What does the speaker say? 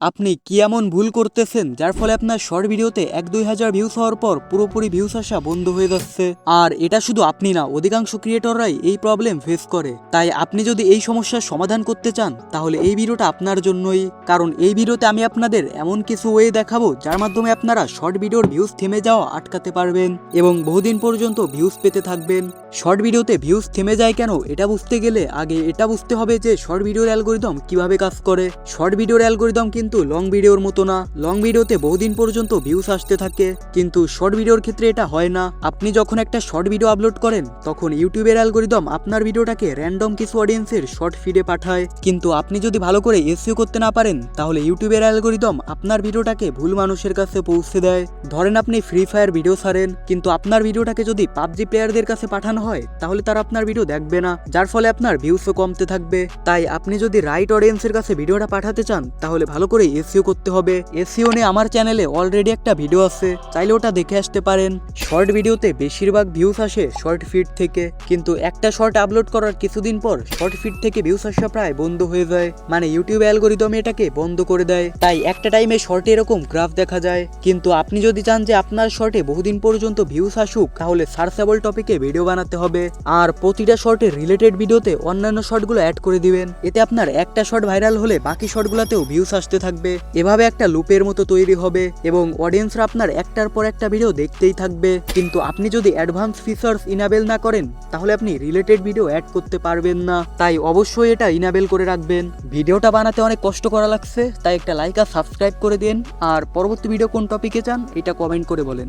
আপনি কি এমন ভুল করতেছেন যার ফলে আপনার শর্ট ভিডিওতে এক দুই হাজার ভিউস হওয়ার পর পুরোপুরি ভিউস আসা বন্ধ হয়ে যাচ্ছে? আর এটা শুধু আপনি না, অধিকাংশ ক্রিয়েটররাই এই প্রবলেম ফেস করে। তাই আপনি যদি এই সমস্যার সমাধান করতে চান, তাহলে এই ভিডিওটা আপনার জন্যই। কারণ এই ভিডিওতে আমি আপনাদের এমন কিছু ওয়ে দেখাবো, যার মাধ্যমে আপনারা শর্ট ভিডিওর ভিউস থেমে যাওয়া আটকাতে পারবেন এবং বহুদিন পর্যন্ত ভিউস পেতে থাকবেন। শর্ট ভিডিওতে ভিউজ থেমে যায় কেন? এটা বুঝতে গেলে আগে এটা বুঝতে হবে যে শর্ট ভিডিওর অ্যালগোরিদম কীভাবে কাজ করে। শর্ট ভিডিওর অ্যালগোরিদম কিন্তু লং ভিডিওর মতো না। লং ভিডিওতে বহুদিন পর্যন্ত ভিউস আসতে থাকে। কিন্তু শর্ট ভিডিওর ক্ষেত্রে এটা হয় না। আপনি যখন একটা শর্ট ভিডিও আপলোড করেন, তখন ইউটিউবের অ্যালগোরিদম আপনার ভিডিওটাকে র্যান্ডম কিছু অডিয়েন্সের শর্ট ফিডে পাঠায়। কিন্তু আপনি যদি ভালো করে এসিও করতে না পারেন, তাহলে ইউটিউবের অ্যালগোরিদম আপনার ভিডিওটাকে ভুল মানুষের কাছে পৌঁছে দেয়। ধরেন আপনি ফ্রি ফায়ার ভিডিও ছাড়েন, কিন্তু আপনার ভিডিওটাকে যদি পাবজি প্লেয়ারদের কাছে পাঠানো হয়, তাহলে তারা আপনার ভিডিও দেখবে না, যার ফলে আপনার ভিউসও কমতে থাকবে। তাই আপনি যদি রাইট অডিয়েন্সের কাছে ভিডিওটা পাঠাতে চান, তাহলে ভালো করে এসিও করতে হবে। এসিও নিয়ে আমার চ্যানেলে অলরেডি একটা ভিডিও আছে, চাইলে ওটা দেখে আসতে পারেন। শর্ট ভিডিওতে বেশিরভাগ ভিউস আসে শর্ট ফিড থেকে, কিন্তু একটা শর্ট আপলোড করার কিছুদিন পর শর্ট ফিড থেকে ভিউস আসা প্রায় বন্ধ হয়ে যায়। মানে ইউটিউব অ্যালগোরিদম এটাকে বন্ধ করে দেয়। তাই একটা টাইমে শর্টে এরকম গ্রাফ দেখা যায়। কিন্তু আপনি যদি চান যে আপনার শর্টে বহুদিন পর্যন্ত ভিউস আসুক, তাহলে সার্চেবল টপিকে ভিডিও বানাতে হবে। আর প্রতিটা শর্টের রিলেটেড ভিডিওতে অন্যান্য শর্টগুলো অ্যাড করে দিবেন। এতে আপনার একটা শর্ট ভাইরাল হলে বাকি শর্টগুলোতেও ভিউস আসতে থাকবে। এভাবে একটা লুপের মতো তৈরি হবে এবং অডিয়েন্সরা আপনার একটার পর একটা ভিডিও দেখতেই থাকবে। কিন্তু আপনি যদি অ্যাডভান্স ফিচার্স ইনাবেল না করেন, তাহলে আপনি রিলেটেড ভিডিও অ্যাড করতে পারবেন না। তাই অবশ্যই এটা ইনাবেল করে রাখবেন। ভিডিওটা বানাতে অনেক কষ্ট করা লাগছে, তাই একটা লাইক আর সাবস্ক্রাইব করে দিন। আর পরবর্তী ভিডিও কোন টপিকে চান, এটা কমেন্ট করে বলেন।